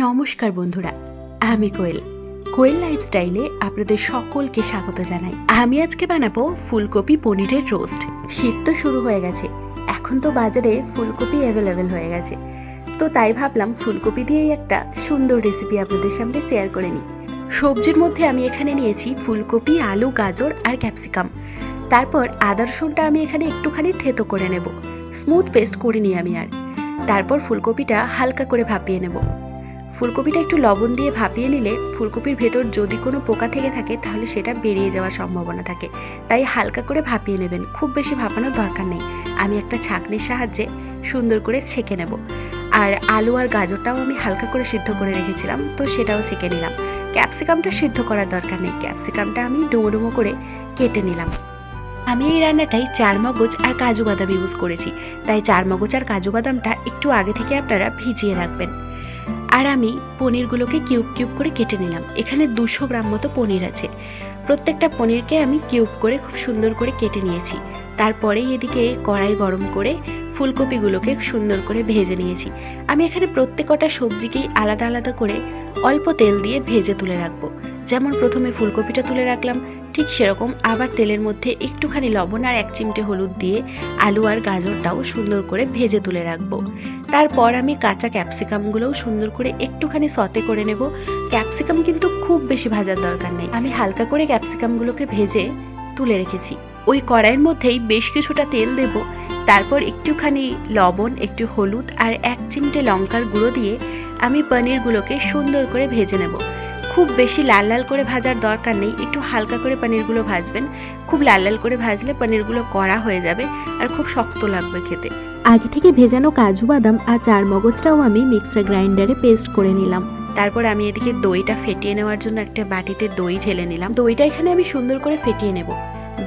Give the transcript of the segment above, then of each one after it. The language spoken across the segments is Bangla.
নমস্কার বন্ধুরা, আমি কোয়েল। কোয়েল লাইফস্টাইলে আপনাদের সকলকে স্বাগত জানাই। আমি আজকে বানাবো ফুলকপি পনিরের রোস্ট। শীত তো শুরু হয়ে গেছে, এখন তো বাজারে ফুলকপি অ্যাভেলেবেল হয়ে গেছে। তো তাই ভাবলাম ফুলকপি দিয়েই একটা সুন্দর রেসিপি আপনাদের সামনে শেয়ার করে নিই। সবজির মধ্যে আমি এখানে নিয়েছি ফুলকপি, আলু, গাজর আর ক্যাপসিকাম। তারপর আদা রসুনটা আমি এখানে একটুখানি থেতো করে নেব। স্মুথ পেস্ট করিনি আমি আর। তারপর ফুলকপিটা হালকা করে ভাপিয়ে নেব। ফুলকপিটা একটু লবণ দিয়ে ভাপিয়ে নিলে ফুলকপির ভেতর যদি কোনো পোকা থেকে থাকে, তাহলে সেটা বেরিয়ে যাওয়ার সম্ভাবনা থাকে। তাই হালকা করে ভাপিয়ে নেবেন, খুব বেশি ভাপানোর দরকার নেই। আমি একটা ছাঁকনির সাহায্যে সুন্দর করে ছেঁকে নেব। আর আলু আর গাজরটাও আমি হালকা করে সিদ্ধ করে রেখেছিলাম, তো সেটাও ছেঁকে নিলাম। ক্যাপসিকামটা সিদ্ধ করার দরকার নেই। ক্যাপসিকামটা আমি ডুমো ডুমো করে কেটে নিলাম। আমি এই রান্নাটাই চার মগজ আর কাজু বাদাম ইউজ করেছি। তাই চার মগজ আর কাজু বাদামটা একটু আগে থেকে আপনারা ভিজিয়ে রাখবেন। আর আমি পনিরগুলোকে কিউব কিউব করে কেটে নিলাম। এখানে দুশো গ্রাম মতো পনির আছে। প্রত্যেকটা পনিরকে আমি কিউব করে খুব সুন্দর করে কেটে নিয়েছি। তারপরে এদিকে কড়াই গরম করে ফুলকপিগুলোকে সুন্দর করে ভেজে নিয়েছি। আমি এখানে প্রত্যেকটা সবজিকেই আলাদা আলাদা করে অল্প তেল দিয়ে ভেজে তুলে রাখব। যেমন প্রথমে ফুলকপিটা তুলে রাখলাম, ঠিক সেরকম আবার তেলের মধ্যে একটুখানি লবণ আর এক চিমটে হলুদ দিয়ে আলু আর গাজরটাও সুন্দর করে ভেজে তুলে রাখব। তারপর আমি কাঁচা ক্যাপসিকামগুলোও সুন্দর করে একটুখানি সতে করে নেব। ক্যাপসিকাম কিন্তু খুব বেশি ভাজার দরকার নেই। আমি হালকা করে ক্যাপসিকামগুলোকে ভেজে তুলে রেখেছি। ওই কড়াইয়ের মধ্যেই বেশ কিছুটা তেল দেব। তারপর একটুখানি লবণ, একটু হলুদ আর এক চিমটে লঙ্কার গুঁড়ো দিয়ে আমি পনিরগুলোকে সুন্দর করে ভেজে নেব। খুব বেশি লাল লাল করে ভাজার দরকার নেই। একটু হালকা করে পনিরগুলো ভাজবেন। খুব লাল লাল করে ভাজলে পনিরগুলো কড়া হয়ে যাবে আর খুব শক্ত লাগবে খেতে। আগে থেকে ভেজানো কাজু বাদাম আর চার মগজটাও আমি মিক্সার গ্রাইন্ডারে পেস্ট করে নিলাম। তারপর আমি এদিকে দইটা ফেটিয়ে নেওয়ার জন্য একটা বাটিতে দই ঢেলে নিলাম। দইটা এখানে আমি সুন্দর করে ফেটিয়ে নেব।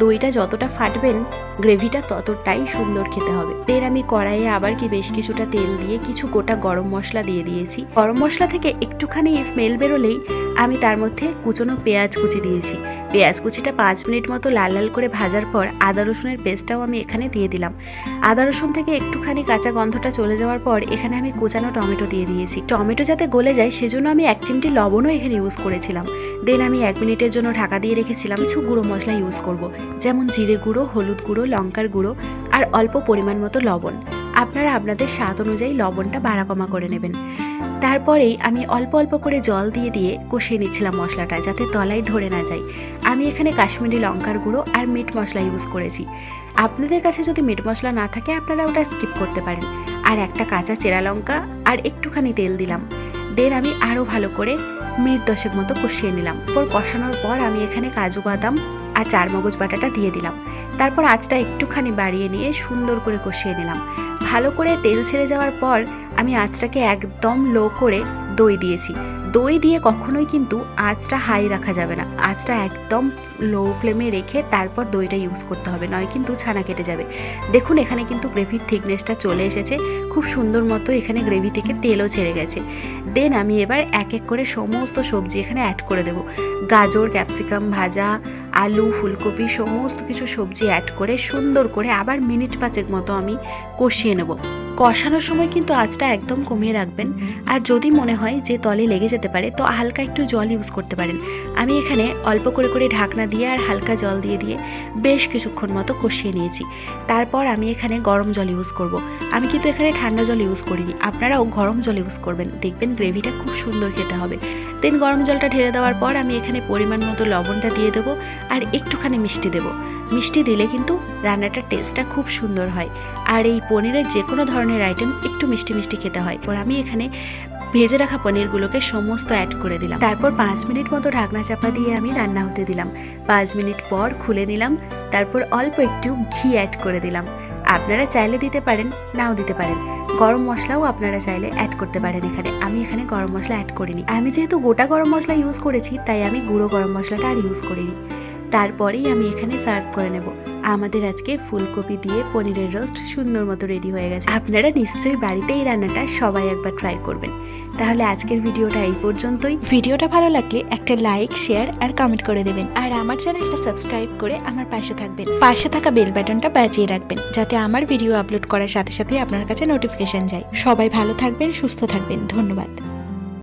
দইটা যতটা ফাটবেন গ্রেভিটা ততটাই সুন্দর খেতে হবে। তেল আমি কড়াইয়ে আবার কি বেশ কিছুটা তেল দিয়ে কিছু গোটা গরম মশলা দিয়ে দিয়েছি। গরম মশলা থেকে একটুখানি স্মেল বেরোলেই আমি তার মধ্যে কুচনো পেঁয়াজ কুচি দিয়েছি। পেঁয়াজ কুচিটা পাঁচ মিনিট মতো লাল লাল করে ভাজার পর আদা রসুনের পেস্টটাও আমি এখানে দিয়ে দিলাম। আদা রসুন থেকে একটুখানি কাঁচা গন্ধটা চলে যাওয়ার পর এখানে আমি কুচানো টমেটো দিয়ে দিয়েছি। টমেটো যাতে গলে যায় সেজন্য আমি এক চিমটি লবণও এখানে ইউজ করেছিলাম। দেন আমি এক মিনিটের জন্য ঢাকা দিয়ে রেখেছিলাম কিছু গুঁড়ো মশলা ইউজ করব। যেমন জিরে গুঁড়ো, হলুদ গুঁড়ো, লঙ্কার গুঁড়ো আর অল্প পরিমাণ মতো লবণ। আপনারা আপনাদের স্বাদ অনুযায়ী লবণটা বাড়া কমা করে নেবেন। তারপরেই আমি অল্প অল্প করে জল দিয়ে দিয়ে কষিয়ে নিচ্ছিলাম মশলাটা যাতে তলায় ধরে না যায়। আমি এখানে কাশ্মীরি লঙ্কার গুঁড়ো আর মিট মশলা ইউজ করেছি। আপনাদের কাছে যদি মিট মশলা না থাকে, আপনারা ওটা স্কিপ করতে পারেন। আর একটা কাঁচা চেরা লঙ্কা আর একটুখানি তেল দিলাম। দেন আমি আরও ভালো করে মিনিট দশেক মতো কষিয়ে নিলাম। পর কষানোর পর আমি এখানে কাজু বাদাম আর চার মগজ বাটাটা দিয়ে দিলাম। তারপর আঁচটা একটুখানি বাড়িয়ে নিয়ে সুন্দর করে কষিয়ে নিলাম। ভালো করে তেল ছেড়ে যাওয়ার পর আমি আঁচটাকে একদম লো করে দই দিয়েছি। দই দিয়ে কখনোই কিন্তু আঁচটা হাই রাখা যাবে না। আঁচটা একদম লো ফ্লেমে রেখে তারপর দইটা ইউজ করতে হবে, নয় কিন্তু ছানা কেটে যাবে। দেখুন, এখানে কিন্তু গ্রেভির থিকনেসটা চলে এসেছে। খুব সুন্দর মতো এখানে গ্রেভি থেকে তেলও ছেড়ে গেছে। দেন আমি এবার এক এক করে সমস্ত সবজি এখানে অ্যাড করে দেবো। গাজর ক্যাপসিকাম ভাজা আলু, ফুলকপি, সমস্ত কিছু সবজি অ্যাড করে সুন্দর করে আবার মিনিট পাঁচেক মতো আমি কষিয়ে নেব। কষানোর সময় কিন্তু আঁচটা একদম কমিয়ে রাখবেন। আর যদি মনে হয় যে তলে লেগে যেতে পারে, তো হালকা একটু জল ইউজ করতে পারেন। আমি এখানে অল্প করে করে ঢাকনা দিয়ে আর হালকা জল দিয়ে দিয়ে বেশ কিছুক্ষণ মতো কষিয়ে নিয়েছি। তারপর আমি এখানে গরম জল ইউজ করব। আমি কিন্তু এখানে ঠান্ডা জল ইউজ করিনি। আপনারাও গরম জল ইউজ করবেন। দেখবেন গ্রেভিটা খুব সুন্দর খেতে হবে। দেন গরম জলটা ঢেলে দেওয়ার পর আমি এখানে পরিমাণ মতো লবণটা দিয়ে দেবো আর একটুখানি মিষ্টি দেবো। মিষ্টি দিলে কিন্তু রান্নাটার টেস্টটা খুব সুন্দর হয়। আর এই পনিরের যে কোনো ধরনের আইটেম একটু মিষ্টি মিষ্টি খেতে হয়। পর আমি এখানে ভেজে রাখা পনিরগুলোকে সমস্ত অ্যাড করে দিলাম। তারপর পাঁচ মিনিট মতো ঢাকনা চাপা দিয়ে আমি রান্না হতে দিলাম। পাঁচ মিনিট পর খুলে নিলাম। তারপর অল্প একটু ঘি অ্যাড করে দিলাম। আপনারা চাইলে দিতে পারেন, নাও দিতে পারেন। গরম মশলাও আপনারা চাইলে অ্যাড করতে পারেন এখানে। আমি এখানে গরম মশলা অ্যাড করিনি। আমি যেহেতু গোটা গরম মশলা ইউজ করেছি, তাই আমি গুঁড়ো গরম মশলাটা আর ইউজ করিনি। তারপরেই আমি এখানে সার্ভ করে নেব। আমাদের আজকে ফুলকপি দিয়ে পনিরের রোস্ট সুন্দর মতো রেডি হয়ে গেছে। আপনারা নিশ্চয়ই বাড়িতে এই রান্নাটা সবাই একবার ট্রাই করবেন। তাহলে আজকের ভিডিওটা এই পর্যন্তই। ভিডিওটা ভালো লাগলে একটা লাইক শেয়ার আর কমেন্ট করে দেবেন। আর আমার চ্যানেলটা সাবস্ক্রাইব করে আমার পাশে থাকবেন। পাশে থাকা বেল বাটনটা বাজিয়ে রাখবেন, যাতে আমার ভিডিও আপলোড করার সাথে সাথে আপনার কাছে নোটিফিকেশন যায়। সবাই ভালো থাকবেন, সুস্থ থাকবেন। ধন্যবাদ।